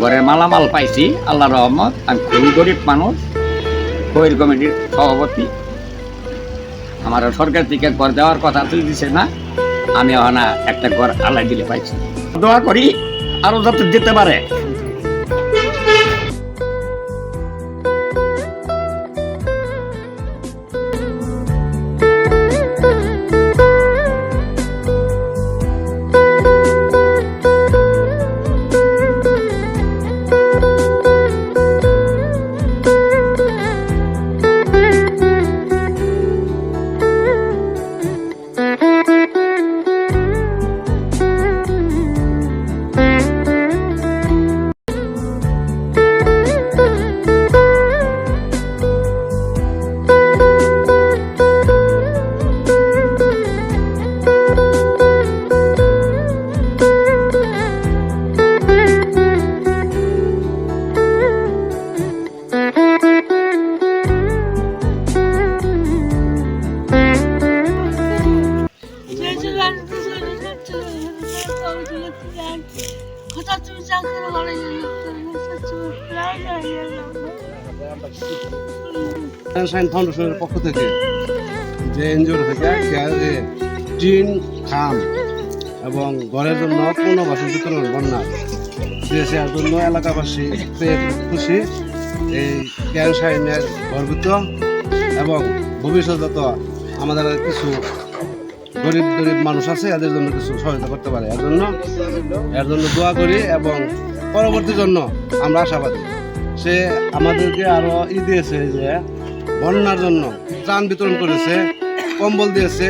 ঘরের মালামাল পাইছি আল্লাহ রহমত, আমি খুবই গরিব মানুষ, খৈর কমিটির সভাপতি। আমার সরকার থেকে ঘর দেওয়ার কথা তুই দিছে না, আমি অনা একটা ঘর আলাই দিলে পাইছি। দোয়া করি আরও যাতে দিতে পারে। Kota tutacak karavanı সাইন ফাউন্ডেশনের পক্ষ থেকে যে এনজিও থেকে কে- টিন খাম এবং ঘরের জন্য পুনর্বাসন বিতরণ বন্যা দিয়েছে এর জন্য এলাকাবাসী খুশি এই গর্বিত এবং ভবিষ্যতে যত আমাদের কিছু গরিব গরিব মানুষ আছে, এদের জন্য কিছু সহায়তা করতে পারে। এর জন্য এর জন্য দোয়া করি এবং পরবর্তী জন্য আমরা আশাবাদী। সে আমাদেরকে আরও ই দিয়েছে যে, বন্যার জন্য ত্রাণ বিতরণ করেছে, কম্বল দিয়েছে